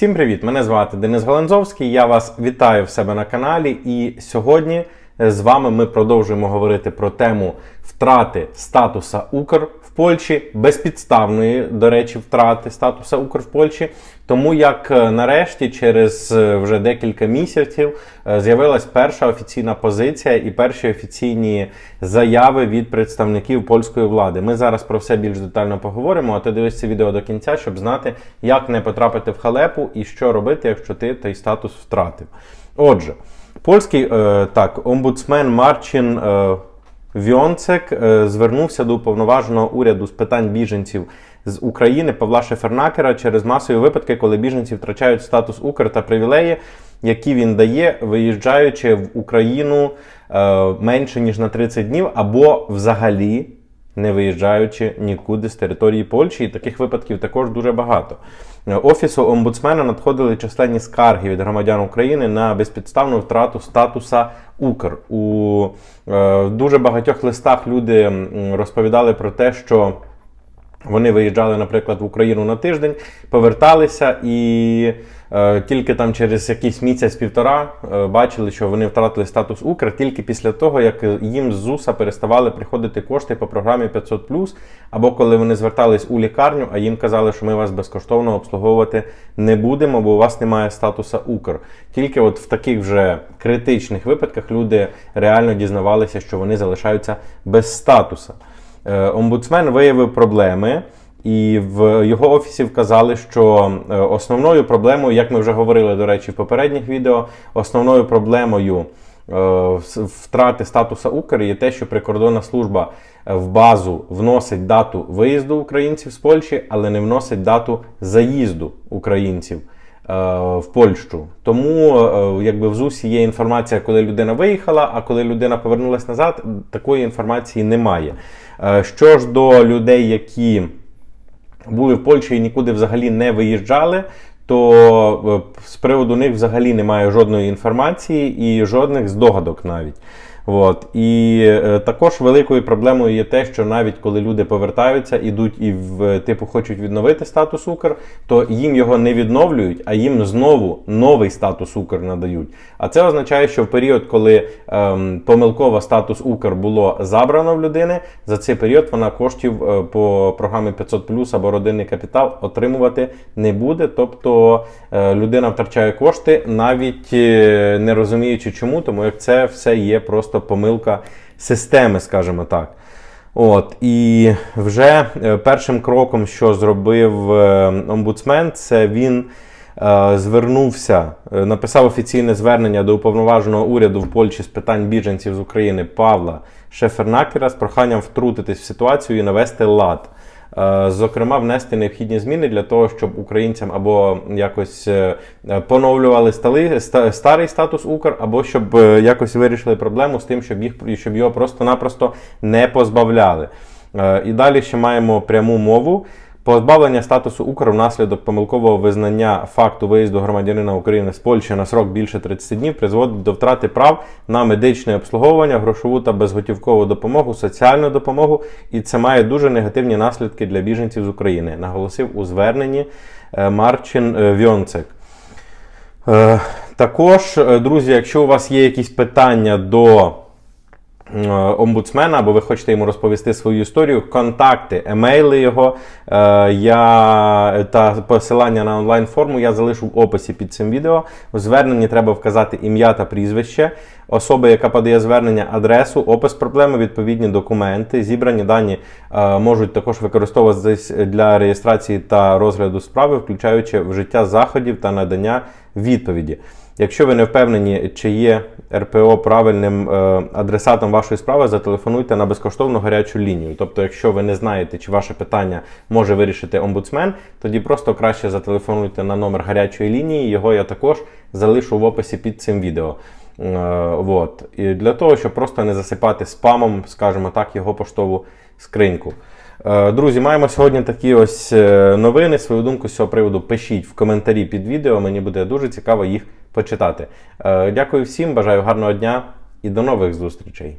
Всім привіт! Мене звати Денис Галанзовський. Я вас вітаю в себе на каналі. І сьогодні з вами ми продовжуємо говорити про тему втрати статуса Укр в Польщі, безпідставної, до речі, втрати статуса Укр в Польщі. Тому як е, нарешті, через е, вже декілька місяців, е, з'явилась перша офіційна позиція і перші офіційні заяви від представників польської влади. Ми зараз про все більш детально поговоримо. А ти дивись це відео до кінця, щоб знати, як не потрапити в халепу і що робити, якщо ти той статус втратив. Отже, польський е, так, омбудсмен Марчин. Е, Віонцек е, звернувся до уповноваженого уряду з питань біженців з України Павла Шефернакера через масові випадки, коли біженці втрачають статус Укр та привілеї, які він дає, виїжджаючи в Україну менше ніж на 30 днів, або взагалі не виїжджаючи нікуди з території Польщі. І таких випадків також дуже багато. Офісу омбудсмена надходили численні скарги від громадян України на безпідставну втрату статуса Укр. У е, дуже багатьох листах люди розповідали про те, що вони виїжджали, наприклад, в Україну на тиждень, поверталися і е, тільки там через якийсь місяць-півтора е, бачили, що вони втратили статус Укр тільки після того, як їм з ЗУСа переставали приходити кошти по програмі 500+, або коли вони звертались у лікарню, а їм казали, що ми вас безкоштовно обслуговувати не будемо, бо у вас немає статуса Укр. Тільки от в таких вже критичних випадках люди реально дізнавалися, що вони залишаються без статуса. Е, Омбудсмен виявив проблеми, і в його офісі вказали, що е, основною проблемою, як ми вже говорили, до речі, в попередніх відео, основною проблемою е, втрати статуса Укр є те, що прикордонна служба в базу вносить дату виїзду українців з Польщі, але не вносить дату заїзду українців в Польщу. Тому якби в ЗУСі є інформація, коли людина виїхала, а коли людина повернулася назад, такої інформації немає. Е, Що ж до людей, які були в Польщі і нікуди взагалі не виїжджали, то е, з приводу них взагалі немає жодної інформації і жодних здогадок навіть. От. І е, також великою проблемою є те, що навіть коли люди повертаються, ідуть і в типу хочуть відновити статус Укр, то їм його не відновлюють, а їм знову новий статус Укр надають. А це означає, що в період, коли ем, помилково статус Укр було забрано в людини, за цей період вона коштів е, по програмі 500 або родинний капітал отримувати не буде. Тобто е, людина втрачає кошти, навіть е, не розуміючи чому, тому як це все є просто помилка системи, скажімо так. От і вже е, першим кроком, що зробив е, омбудсмен, це він е, звернувся, написав офіційне звернення до уповноваженого уряду в Польщі з питань біженців з України Павла Шефернакера з проханням втрутитись в ситуацію і навести лад. Е, Зокрема, внести необхідні зміни для того, щоб українцям або якось е, е, поновлювали стали, старий статус Укр, або щоб якось вирішили проблему з тим, щоб їх щоб його просто-напросто не позбавляли. І далі ще маємо пряму мову. Позбавлення статусу Укр внаслідок помилкового визнання факту виїзду громадянина України з Польщі на срок більше 30 днів призводить до втрати прав на медичне обслуговування, грошову та безготівкову допомогу, соціальну допомогу, і це має дуже негативні наслідки для біженців з України, наголосив у зверненні е, Марчин е, Вьонцек. Е, Також, друзі, якщо у вас є якісь питання до омбудсмена, або ви хочете йому розповісти свою історію, контакти, емейли його е, я, та посилання на онлайн-форму я залишу в описі під цим відео. В зверненні треба вказати ім'я та прізвище, особи, яка подає звернення, адресу, опис проблеми, відповідні документи. Зібрані дані е, можуть також використовуватись для реєстрації та розгляду справи, включаючи вжиття заходів та надання відповіді. Якщо ви не впевнені, чи є РПО правильним е, адресатом вашої справи, зателефонуйте на безкоштовну гарячу лінію. Тобто, якщо ви не знаєте, чи ваше питання може вирішити омбудсмен, тоді просто краще зателефонуйте на номер гарячої лінії. Його я також залишу в описі під цим відео. Е, вот. І для того, щоб просто не засипати спамом, скажімо так, його поштову скриньку. Е, Друзі, маємо сьогодні такі ось е, новини. Свою думку з цього приводу пишіть в коментарі під відео. Мені буде дуже цікаво їх почитати. Е, Дякую всім, бажаю гарного дня і до нових зустрічей.